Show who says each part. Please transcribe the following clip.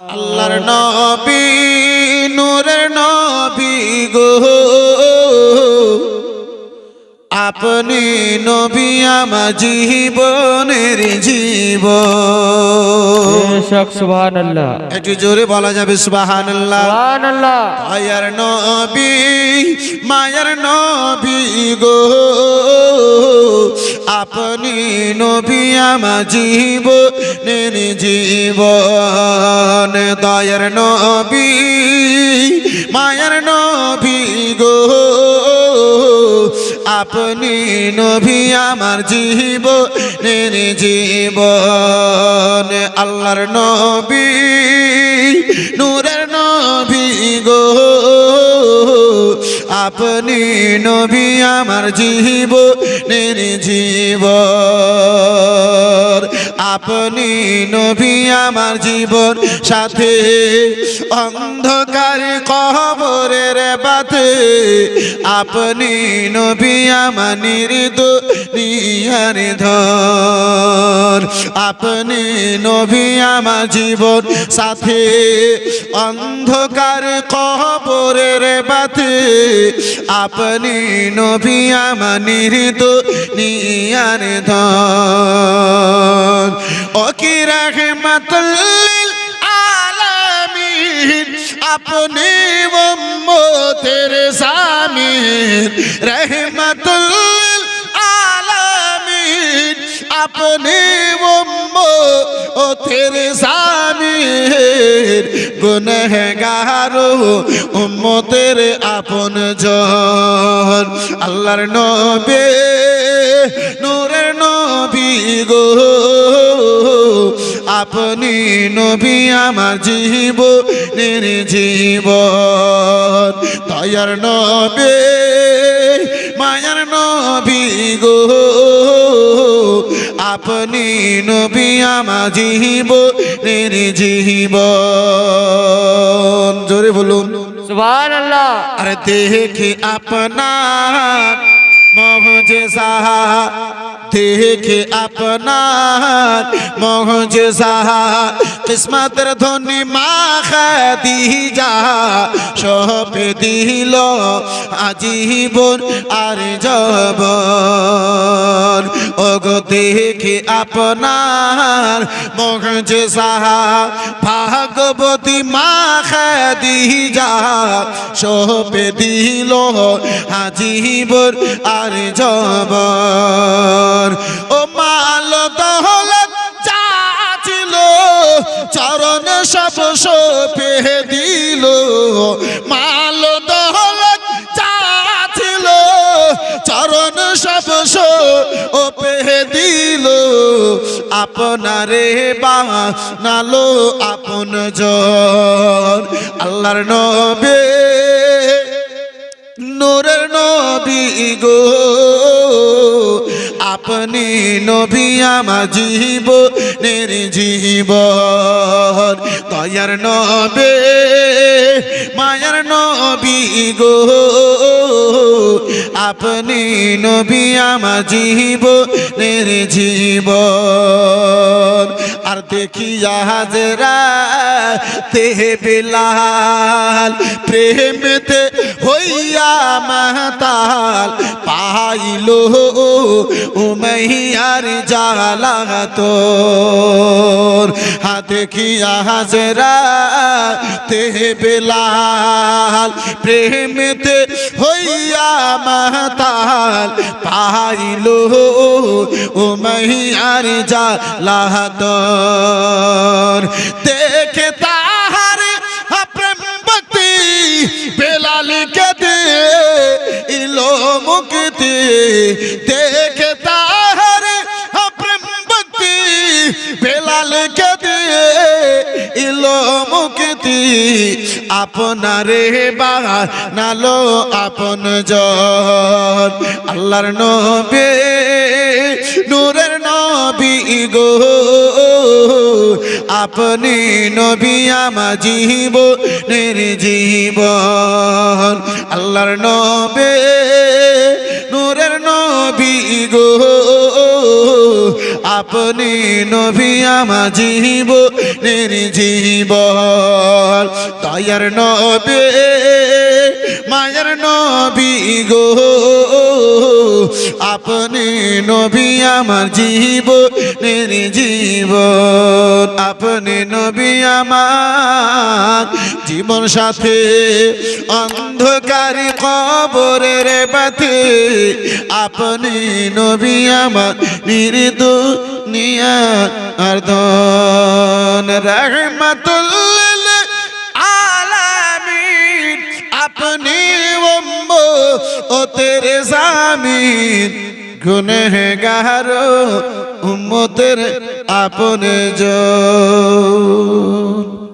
Speaker 1: আল্লাহর নবী আপনি নবী আমার জীবনের জীবন
Speaker 2: বেশক সুবহান আল্লাহ
Speaker 1: একটু জোরে বলা যাবে সুবহানাল্লাহ।
Speaker 2: সুবহান আল্লাহ
Speaker 1: মায়ার নবী মায়ার নবী গো। আপনি নবী আমার জীবনের জীবন। দয়ার নবী মায়ার নবী গো। আপনি নবী আমার জীবনের জীবন। আল্লাহর নবী নূরের আপনি নবী, আমার জীবনের জীবন আপনি নবী, আমার জীবন সাথে। অন্ধকার কবরের বাতে আপনি নবী, আমার নির্দ নিয়ার ধর আপনি নবী আমার জীবন। সাথে অন্ধকার কবরের বাতে, আপনি নবী আমার নির্দ নিয়ার ধর ও কি রহমতুল্লিল আলামিন, আপনি উম্মতের সামিন রহমতুল্লিল আলামিন আপনি উম্মতের সামিন গুনহগার, উম্মতের আপন জন। আল্লাহর নবী, নূরের নবী গো। আপনি নবী আমার জীবনের জীবন। দয়ার নবে, মায়ার নবী গো। আপনি নবী আমার জীবনের জীবন জোরে বলুন।
Speaker 2: সুবহান আল্লাহ
Speaker 1: আরে দেখে আপনার মহজেসা দেখে আপনার মহজেসা কিসমতের ধনী মা খাদিজা সপে দিল আজীবন আর জবন ওগো দেখে আপনার সাহা, ভাগবতী মা খাদিজা সপে দিল আজীবন আর জবর। ও মাল যা ছিল, চরণ সব সপে আপনারে বা নালো আপন জন। আল্লাহর নবে, নূরের নবী গো। আপনি নবী আমার জীবনের জীবন। দয়ার নবে, মায়ার নবী গো। আপনি নবী আমার জীবনের জীবন। আর দেখি হাজরা তে বেলাল প্রেমতে হইয়া মাতাল পাইল উমাইয়ার জালা তোর। হাতে খিয়া হাজরা তে বেলাল প্রেমেতে হইয়া মাতাল পাইল উমাইয়ার জালা তোর। দেখে মুক্তি আপনারে বা নালো আপন জন। আল্লাহর নবী, নূরের নবী গো। আপনি নবী আমার জীবনের জীবন। আল্লাহর নবে, নূরের নবী গো। আপনি নবী জীব নির্জীব দয়ার নবে, মায়ের নবী গো। আপনি নবী আমার জীব নির্জীব আপনি নবী আমার জীবন সাথে অন্ধকারী কবরের বাতে। আপনি নবী আমার নির্দু আর আর্দন রহমতুল আলামিন। আপনি ও তেরে জামিন। গুনহগার উম্মতের আপনে জন